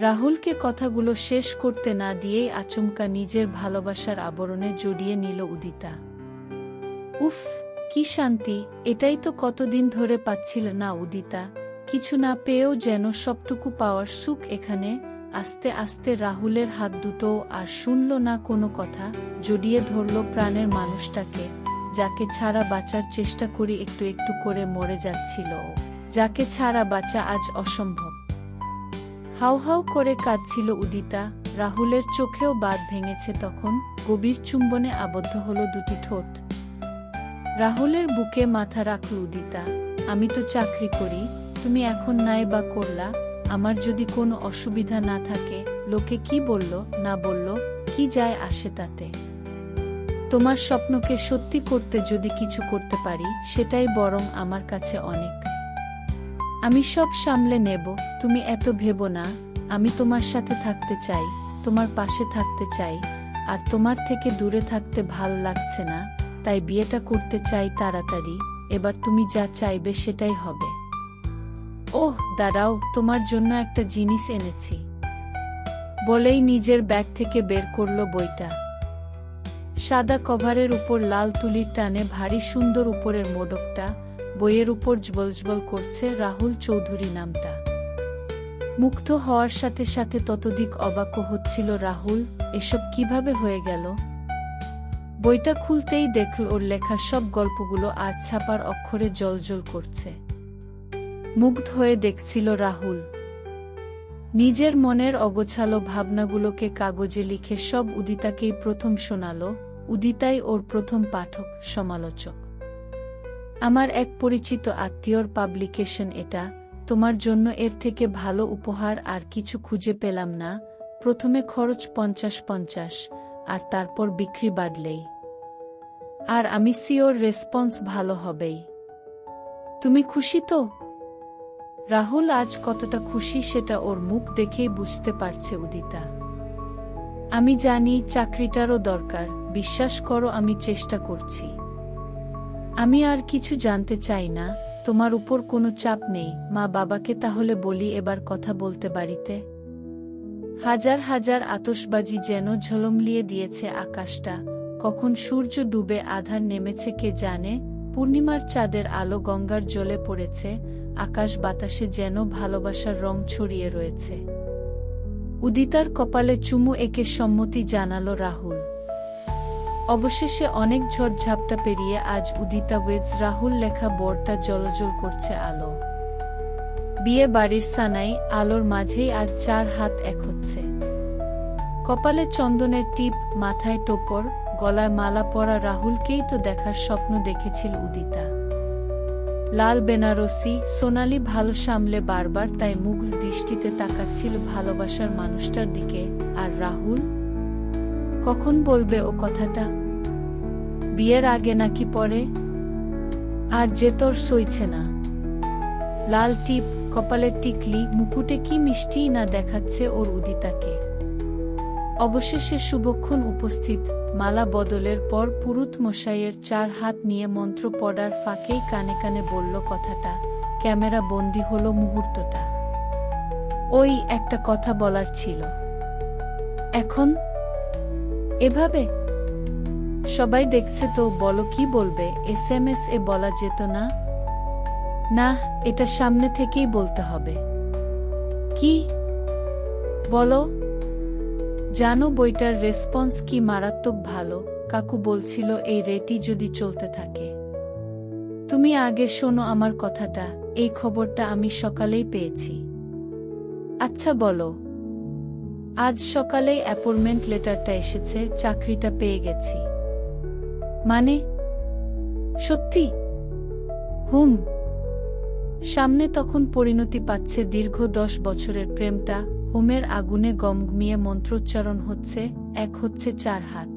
রাহুলকে কথাগুলো শেষ করতে না দিয়েই আচমকা নিজের ভালোবাসার আবরণে জড়িয়ে নিল উদিতা। উফ, কি শান্তি, এটাই তো কতদিন ধরে পাচ্ছিল না উদিতা। কিছু না পেয়েও যেন সবটুকু পাওয়ার সুখ এখানে। আস্তে আস্তে রাহুলের হাত দুটো আর শুনল না কোনো কথা, জড়িয়ে ধরল প্রাণের মানুষটাকে, যাকে ছাড়া বাঁচার চেষ্টা করি একটু একটু করে মরে যাচ্ছিল যাকে ছাড়া বাঁচা আজ অসম্ভব। হাউ হাউ করে কাঁদছিল উদিতা। রাহুলের চোখেও বাদ ভেঙেছে তখন। গভীর চুম্বনে আবদ্ধ হলো দুটি ঠোঁট। রাহুলের বুকে মাথা রাখল উদিতা। আমি তো চাকরি করি, তুমি এখন নাই বা করলা, আমার যদি কোনো অসুবিধা না থাকে, লোকে কি বলল, না বলল, কি যায় আসে তাতে? তোমার স্বপ্নকে সত্যি করতে যদি কিছু করতে পারি, সেটাই বরং আমার কাছে অনেক। আমি সব সামলে নেব, তুমি এত ভেবো না, আমি তোমার সাথে থাকতে চাই, তোমার পাশে থাকতে চাই, আর তোমার থেকে দূরে থাকতে ভালো লাগছে না, তাই বিয়েটা করতে চাই তাড়াতাড়ি, এবার তুমি যা চাইবে সেটাই হবে। ওহ, দাঁড়াও, তোমার জন্য একটা জিনিস এনেছি। বলেই নিজের ব্যাগ থেকে বের করল বইটা। সাদা কভারের উপর লাল তুলির টানে ভারী সুন্দর উপরের মোড়কটা বইয়ের উপর জ্বলজ্বল করছে রাহুল চৌধুরী নামটা। মুগ্ধ হওয়ার সাথে সাথে ততোধিক অবাকও হচ্ছিল রাহুল, এসব কীভাবে হয়ে গেল? বইটা খুলতেই দেখল ওর লেখা সব গল্পগুলো আজ ছাপার অক্ষরে জলজল করছে। মুগ্ধ হয়ে দেখছিল রাহুল। নিজের মনের অগোছালো ভাবনাগুলোকে কাগজে লিখে সব উদিতাকেই প্রথম শোনালো, উদিতাই ওর প্রথম পাঠক, সমালোচক। আমার এক পরিচিত আত্মীয়র পাবলিকেশন এটা, তোমার জন্য এর থেকে ভালো উপহার আর কিছু খুঁজে পেলাম না, প্রথমে খরচ পঞ্চাশ পঞ্চাশ, আর তারপর বিক্রি বাড়লেই। আর আমি সিওর রেসপন্স ভালো হবেই। তুমি খুশি তো? রাহুল আজ কতটা খুশি সেটা ওর মুখ দেখেই বুঝতে পারছে উদিতা। আমি জানি চাকরিটারও দরকার, বিশ্বাস করো আমি চেষ্টা করছি। আমি আর কিছু জানতে চাই না, তোমার উপর কোনো চাপ নেই, মা বাবাকে তাহলে বলি এবার কথা বলতে বাড়িতে। হাজার হাজার আতসবাজি যেন ঝলমলিয়ে দিয়েছে আকাশটা, কখন সূর্য ডুবে আধার নেমেছে কে জানে, পূর্ণিমার চাঁদের আলো গঙ্গার জ্বলে পড়েছে, আকাশ বাতাসে যেন ভালোবাসার রং ছড়িয়ে রয়েছে। উদিতার কপালে চুমু একে সম্মতি জানালো রাহুল। অবশেষে অনেক ঝড়ঝাপটা পেরিয়ে আজ উদিতা ওয়েজ রাহুল লেখা বোর্ডটা জলজল করছে আলো। বিয়ে বাড়ির সানাই আলোর মাঝেই আজ চার হাত এক হচ্ছে। কপালে চন্দনের টিপ, মাথায় টোপর, গলায় মালা পরা রাহুলকেই তো দেখার স্বপ্ন দেখেছিল উদিতা। লাল বেনারসি, সোনালি ভালো সামলে বারবার তাই মুগ্ধ দৃষ্টিতে তাকাচ্ছিল ভালোবাসার মানুষটার দিকে, আর রাহুল? কখন বলবে ও কথাটা? বিয়ের আগে নাকি পরে? আর যে তোর সইছে না। লাল টিপ, কপালের টিকলি, মুকুটে কি মিষ্টি না দেখাচ্ছে ওর উদিতাকে। অবশেষে শুভক্ষণ উপস্থিত, মালা বদলের পর পুরুত মশাইয়ের চার হাত নিয়ে মন্ত্র পড়ার ফাঁকেই কানে কানে বলল কথাটা, ক্যামেরা বন্দি হলো মুহূর্তটা। ওই একটা কথা বলার ছিল। এখন এভাবে? সবাই দেখছে তো, বলো কি বলবে? এস এম এস এ বলা যেত না? না, এটা সামনে থেকেই বলতে হবে। কি? বলো। জানো বইটার রেসপন্স কি মারাত্মক ভালো? কাকু বলছিল, এই রেটি যদি চলতে থাকে। তুমি আগে শোনো আমার কথাটা, এই খবরটা আমি সকালেই পেয়েছি। আচ্ছা বলো। আজ সকালে অ্যাপয়েন্টমেন্ট লেটারটা এসেছে, চাকরিটা পেয়ে গেছি। মানে? সত্যি? হুম। সামনে তখন পরিণতি পাচ্ছে দীর্ঘ দশ বছরের প্রেমটা, হোমের আগুনে গমগমিয়ে মন্ত্রোচ্চারণ হচ্ছে, এক হচ্ছে চার হাত।